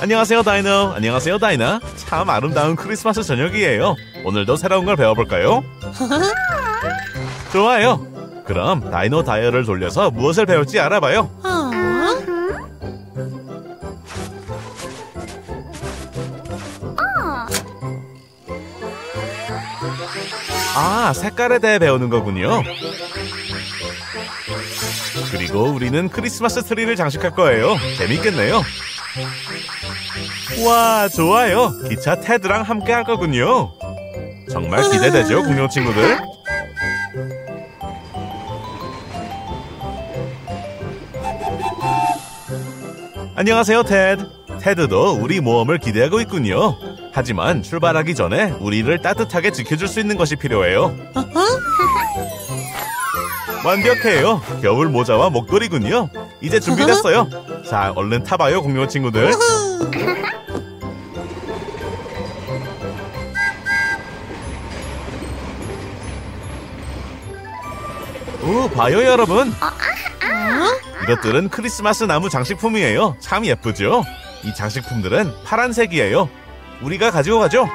안녕하세요 다이노 안녕하세요 다이나. 참 아름다운 크리스마스 저녁이에요. 오늘도 새로운 걸 배워볼까요? 좋아요. 그럼 다이노 다이얼을 돌려서 무엇을 배울지 알아봐요. 아 색깔에 대해 배우는 거군요 그리고 우리는 크리스마스 트리를 장식할 거예요. 재밌겠네요. 와 좋아요. 기차 테드랑 함께 할 거군요. 정말 기대되죠 공룡 친구들? 안녕하세요 테드. 테드도 우리 모험을 기대하고 있군요. 하지만 출발하기 전에 우리를 따뜻하게 지켜줄 수 있는 것이 필요해요 완벽해요 겨울 모자와 목도리군요 이제 준비됐어요 자 얼른 타봐요 공룡 친구들 오, 봐요 여러분. 이것들은 크리스마스 나무 장식품이에요. 참 예쁘죠? 이 장식품들은 파란색이에요. 우리가 가지고 가죠.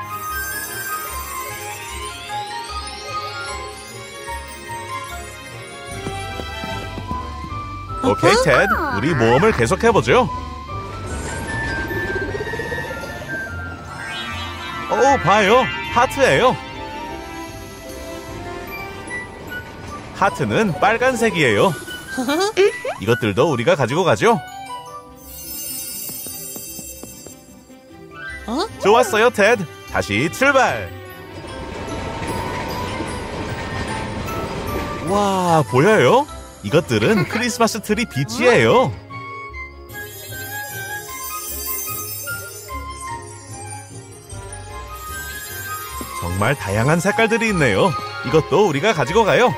오케이, 테드. 우리 모험을 계속해보죠. 오, 봐요. 하트예요. 하트는 빨간색이에요. 이것들도 우리가 가지고 가죠. 좋았어요, 테드. 다시 출발. 와, 보여요? 이것들은 크리스마스 트리 빛이에요. 정말 다양한 색깔들이 있네요. 이것도 우리가 가지고 가요.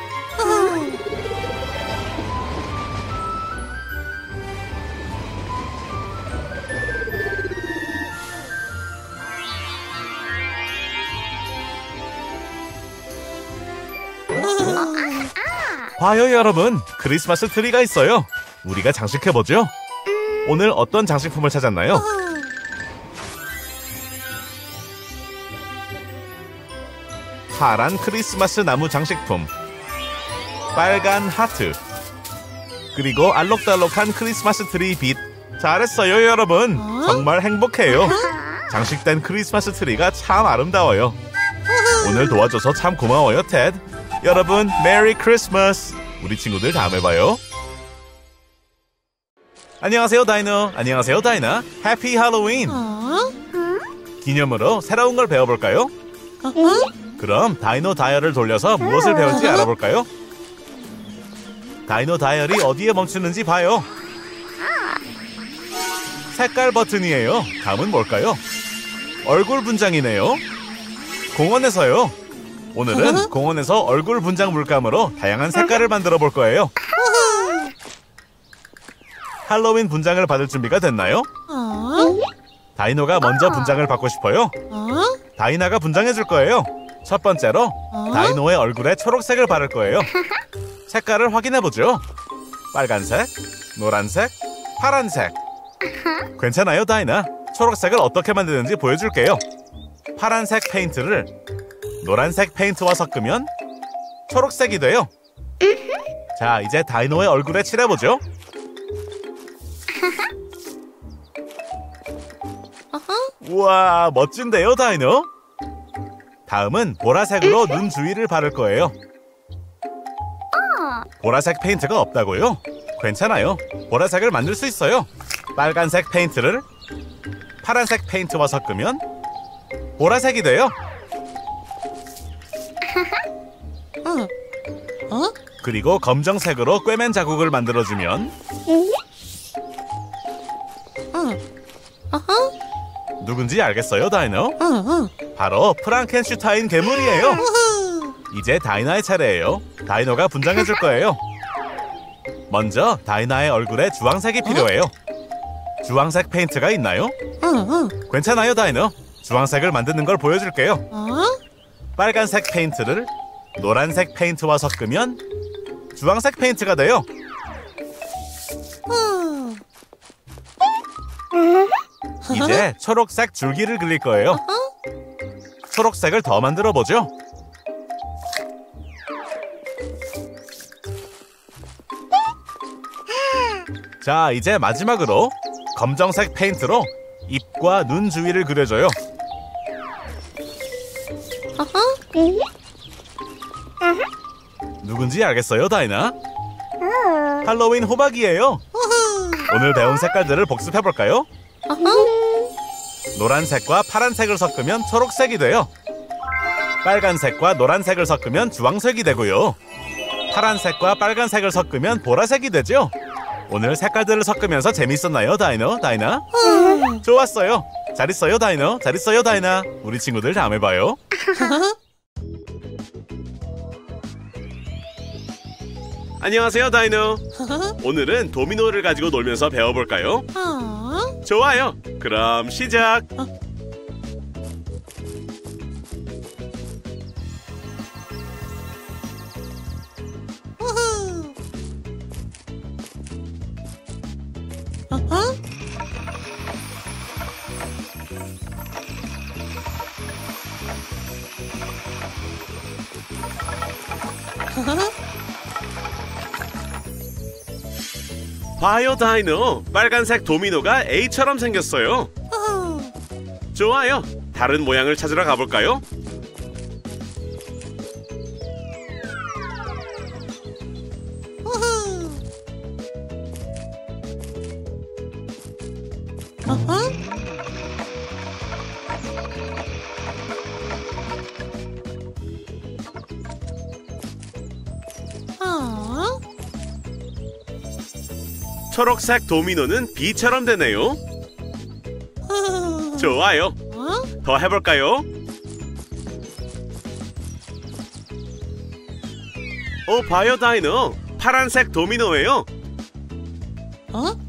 봐요 여러분 크리스마스 트리가 있어요. 우리가 장식해보죠. 오늘 어떤 장식품을 찾았나요? 파란 크리스마스 나무 장식품. 빨간 하트. 그리고 알록달록한 크리스마스 트리 빛. 잘했어요 여러분. 정말 행복해요. 장식된 크리스마스 트리가 참 아름다워요. 오늘 도와줘서 참 고마워요 테드 여러분 메리 크리스마스 우리 친구들 다음에 봐요. 안녕하세요 다이노 안녕하세요 다이나. 해피 할로윈 기념으로 새로운 걸 배워볼까요? 그럼 다이노 다이얼을 돌려서 무엇을 배울지 알아볼까요? 다이노 다이얼이 어디에 멈추는지 봐요. 색깔 버튼이에요. 감은 뭘까요? 얼굴 분장이네요. 공원에서요 오늘은 공원에서 얼굴 분장 물감으로 다양한 색깔을 만들어 볼 거예요. 할로윈 분장을 받을 준비가 됐나요? 다이노가 먼저 분장을 받고 싶어요. 다이나가 분장해 줄 거예요. 첫 번째로 다이노의 얼굴에 초록색을 바를 거예요. 색깔을 확인해 보죠. 빨간색, 노란색, 파란색. 괜찮아요, 다이나. 초록색을 어떻게 만드는지 보여줄게요. 파란색 페인트를 노란색 페인트와 섞으면 초록색이 돼요. 자, 이제 다이노의 얼굴에 칠해보죠. 우와, 멋진데요, 다이노? 다음은 보라색으로 눈 주위를 바를 거예요. 보라색 페인트가 없다고요? 괜찮아요. 보라색을 만들 수 있어요. 빨간색 페인트를 파란색 페인트와 섞으면 보라색이 돼요. 그리고 검정색으로 꿰맨 자국을 만들어주면 누군지 알겠어요, 다이너? 바로 프랑켄슈타인 괴물이에요. 이제 다이나의 차례예요. 다이노가 분장해줄 거예요. 먼저 다이나의 얼굴에 주황색이 필요해요. 주황색 페인트가 있나요? 괜찮아요, 다이노. 주황색을 만드는 걸 보여줄게요. 빨간색 페인트를 노란색 페인트와 섞으면 주황색 페인트가 돼요. 이제 초록색 줄기를 그릴 거예요. 초록색을 더 만들어 보죠. 자, 이제 마지막으로 검정색 페인트로 입과 눈 주위를 그려줘요. 누군지 알겠어요, 다이나? 할로윈 호박이에요. 오늘 배운 색깔들을 복습해 볼까요? 노란색과 파란색을 섞으면 초록색이 돼요. 빨간색과 노란색을 섞으면 주황색이 되고요. 파란색과 빨간색을 섞으면 보라색이 되죠. 오늘 색깔들을 섞으면서 재밌었나요, 다이너? 다이나? 좋았어요. 잘 있어요, 다이너. 잘 있어요, 다이나. 우리 친구들 다음에 봐요. 안녕하세요, 다이너. 오늘은 도미노를 가지고 놀면서 배워볼까요? 좋아요. 그럼 시작. 봐요, 다이노. 빨간색 도미노가 A처럼 생겼어요. 좋아요. 다른 모양을 찾으러 가볼까요? 초록색 도미노는 B처럼 되네요. 좋아요. 더 해볼까요? 오, 봐요, 다이노. 파란색 도미노예요. 어? 어?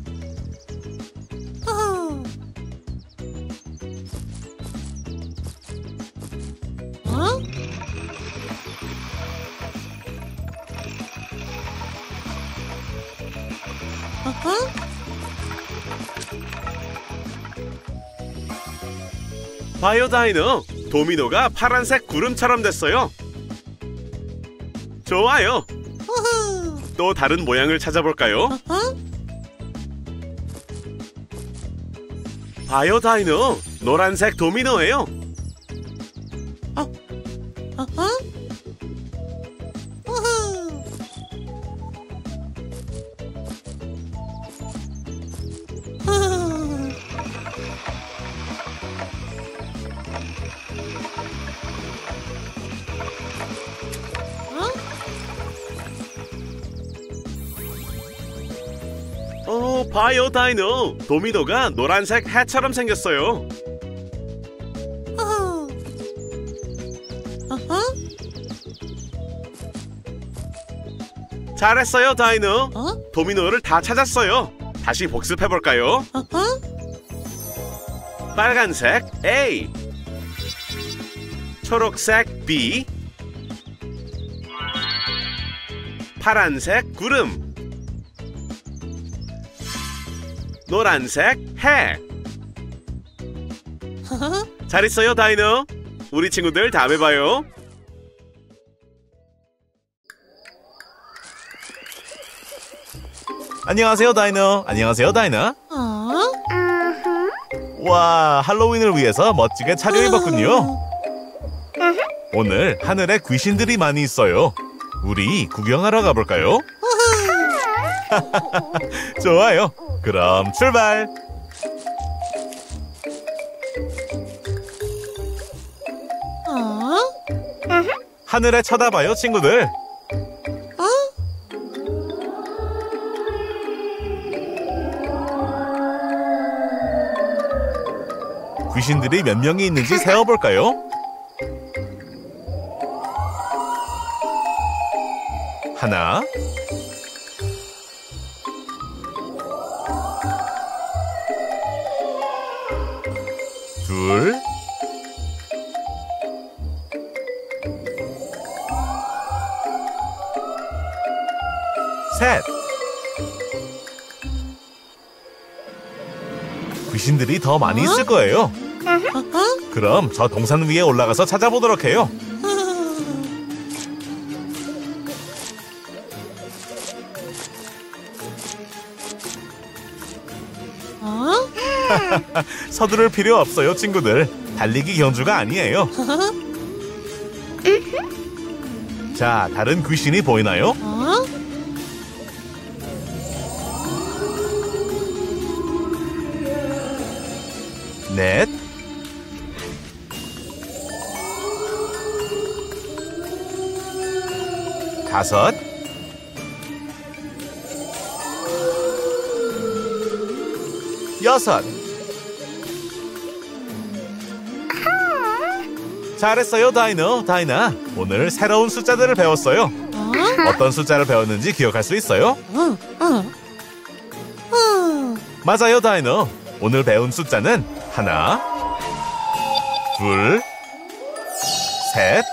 봐요, 다이노. 도미노가 파란색 구름처럼 됐어요. 좋아요. 우후. 또 다른 모양을 찾아볼까요? 어허? 봐요, 다이노. 노란색 도미노예요. 오, 봐요, 다이노. 도미노가 노란색 해처럼 생겼어요. 어허? 잘했어요, 다이노. 어? 도미노를 다 찾았어요. 다시 복습해볼까요? 어허? 빨간색 A 초록색 B 파란색 구름 노란색 해. 어허? 잘 있어요, 다이노. 우리 친구들 다음에 봐요. 안녕하세요, 다이노. 안녕하세요, 다이나. 어? 와, 할로윈을 위해서 멋지게 차려입었군요. 오늘 하늘에 귀신들이 많이 있어요. 우리 구경하러 가볼까요? 좋아요. 그럼 출발. 어? 하늘에 쳐다봐요, 친구들. 어? 귀신들이 몇 명이 있는지 세어볼까요? 하나, 둘, 셋. 귀신들이 더 많이 있을 거예요. 아하. 그럼 저 동산 위에 올라가서 찾아보도록 해요. 서두를 필요 없어요, 친구들. 달리기 경주가 아니에요. 자, 다른 귀신이 보이나요? 어? 넷. 다섯. 여섯. 잘했어요, 다이노, 다이나. 오늘 새로운 숫자들을 배웠어요. 어? 어떤 숫자를 배웠는지 기억할 수 있어요? 어? 어? 어? 맞아요, 다이노. 오늘 배운 숫자는 하나, 둘, 셋.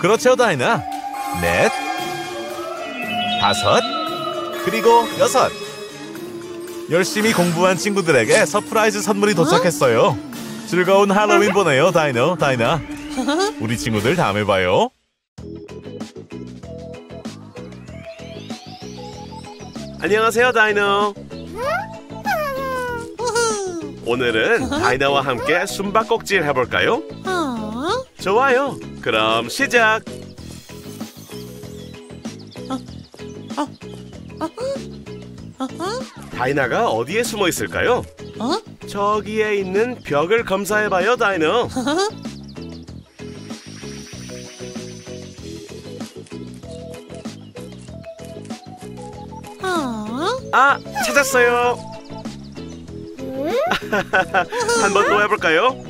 그렇죠, 다이나. 넷, 다섯, 그리고 여섯. 열심히 공부한 친구들에게 서프라이즈 선물이 도착했어요. 즐거운 할로윈 보내요, 다이노, 다이나. 우리 친구들 다음에 봐요. 안녕하세요. 우후. 오늘은 다이나와 함께 숨바꼭질 해볼까요? 어? 좋아요. 그럼 시작. 다이나가 어디에 숨어 있을까요? 어? 저기에 있는 벽을 검사해봐요, 다이노. 어? 아, 찾았어요. 한번또 해볼까요?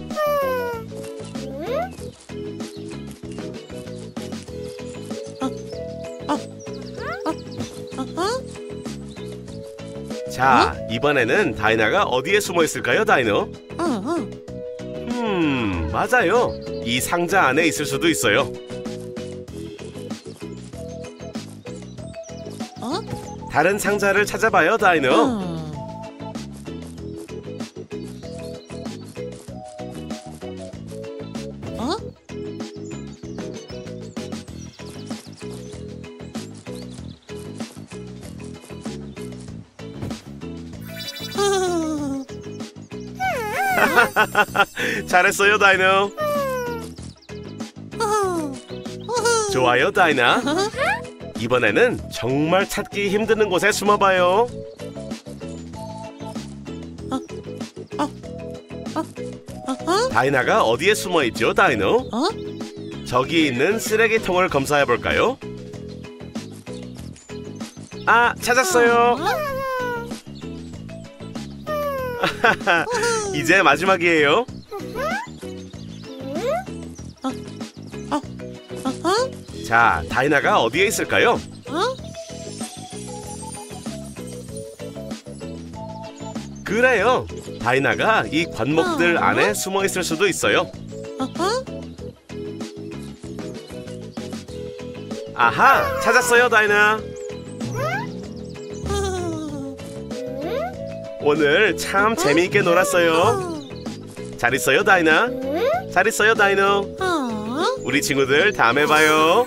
자, 이번에는 다이나가 어디에 숨어 있을까요, 다이노? 어? 어? 음, 맞아요. 이 상자 안에 있을 수도 있어요. 어? 다른 상자를 찾아봐요, 다이노. 어? 잘했어요, 다이노. 좋아요, 다이나. 이번에는 정말 찾기 힘드는 곳에 숨어봐요. 다이나가 어디에 숨어 있죠, 다이노? 어? 저기 있는 쓰레기통을 검사해 볼까요? 아, 찾았어요. 이제 마지막이에요. 자, 다이나가 어디에 있을까요? 어? 그래요. 다이나가 이 관목들 어? 안에 숨어 있을 수도 있어요. 아하, 찾았어요, 다이나. 오늘 참 재미있게 놀았어요. 잘 있어요, 다이나. 잘 있어요, 다이노. 어? 우리 친구들 다음에 봐요.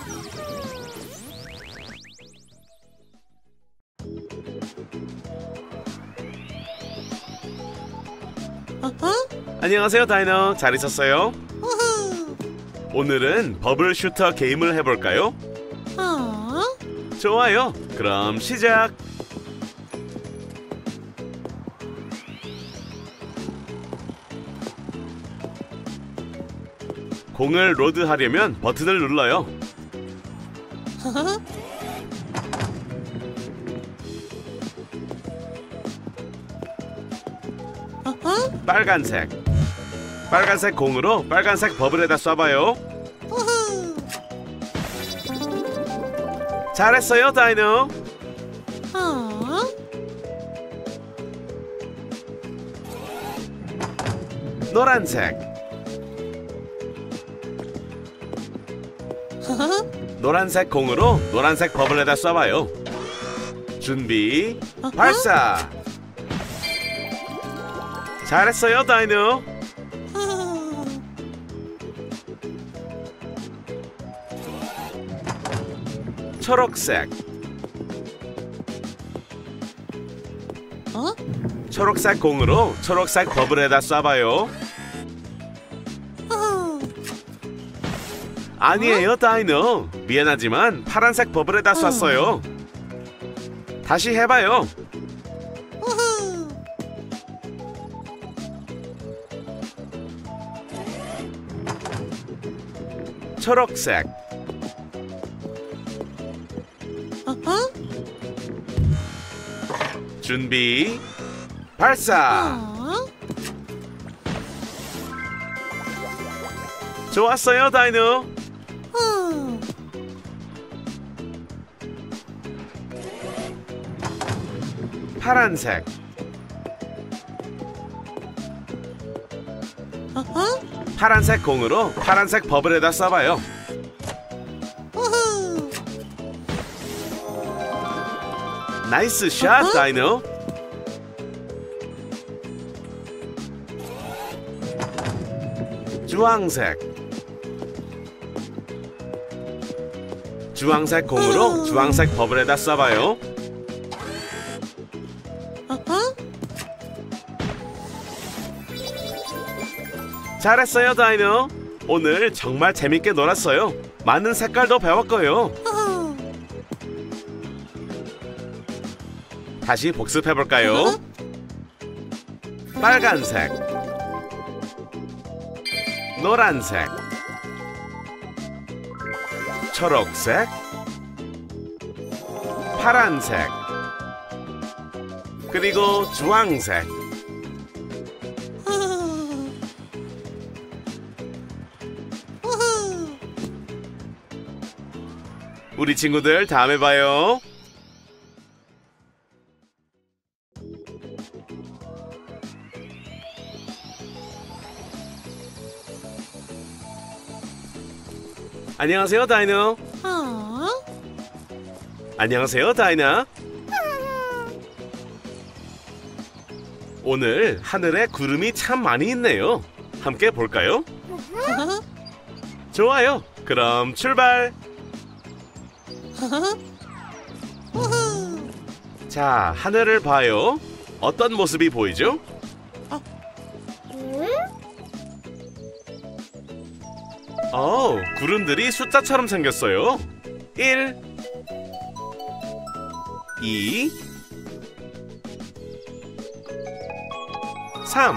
안녕하세요, 다이노. 잘 있었어요? 우후. 오늘은 버블 슈터 게임을 해볼까요? 어? 좋아요. 그럼 시작. 공을 로드하려면 버튼을 눌러요. 빨간색. 빨간색 공으로 빨간색 버블에다 쏴봐요. 잘했어요, 다이노. 어? 노란색. 노란색 공으로 노란색 버블에다 쏴봐요. 준비 발사 잘했어요 다이노 초록색. 어? 초록색 공으로 초록색 버블에다 쏴봐요. 어? 아니에요 다이노. 미안하지만 파란색 버블에다 쐈어요. 다시 해봐요. 초록색 준비 발사 어? 좋았어요 다이노 어? 파란색 어허? 파란색 공으로 파란색 버블에다 쏴봐요 나이스 샷 어허? 다이노 주황색 주황색 공으로 어. 주황색 버블에다 쏴봐요 어허? 잘했어요 다이노 오늘 정말 재밌게 놀았어요 많은 색깔도 배웠고요 다시 복습해 볼까요? 빨간색 노란색 초록색 파란색 그리고 주황색. 우리 친구들 다음에 봐요 안녕하세요 다이노 어? 안녕하세요, 다이나. 오늘 하늘에 구름이 참 많이 있네요. 함께 볼까요? 어허? 좋아요. 그럼 출발. 우후. 자, 하늘을 봐요. 어떤 모습이 보이죠? 어, 구름들이 숫자처럼 생겼어요. 1 2 3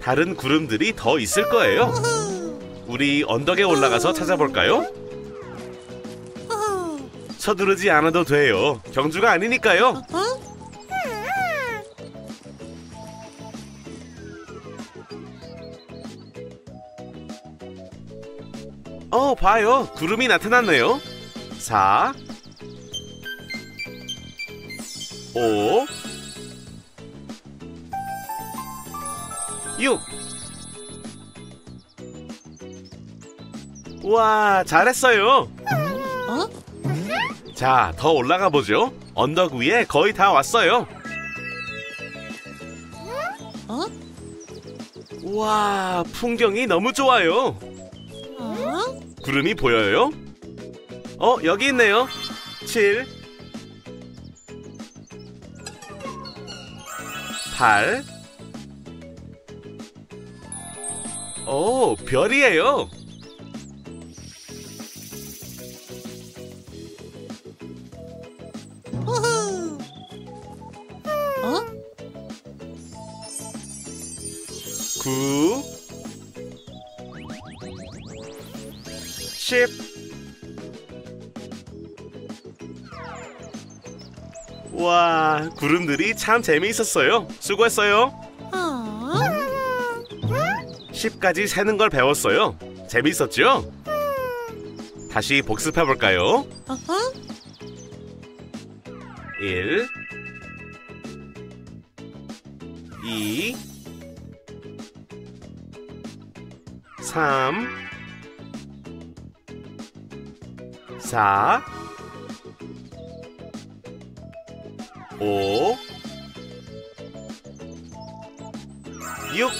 다른 구름들이 더 있을 거예요. 우리 언덕에 올라가서 찾아볼까요? 우후. 서두르지 않아도 돼요. 경주가 아니니까요. 봐요. 구름이 나타났네요. 4 5 6 와, 잘했어요. 어? 자, 더 올라가 보죠. 언덕 위에 거의 다 왔어요. 어? 와, 풍경이 너무 좋아요. 어? 구름이 보여요? 어, 여기 있네요. 7 8 오, 별이에요. 우후. 어? 9 10 와, 구름들이 참 재미있었어요. 수고했어요. 어? 10까지 세는 걸 배웠어요. 재밌었죠? 다시 복습해 볼까요? 어허? 1 4 5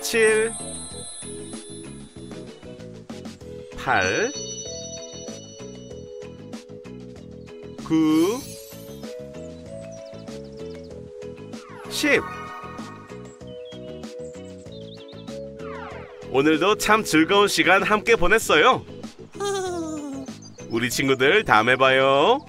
6 7 8 9 10 오늘도 참 즐거운 시간 함께 보냈어요. 아. 우리 친구들 다음에 봐요.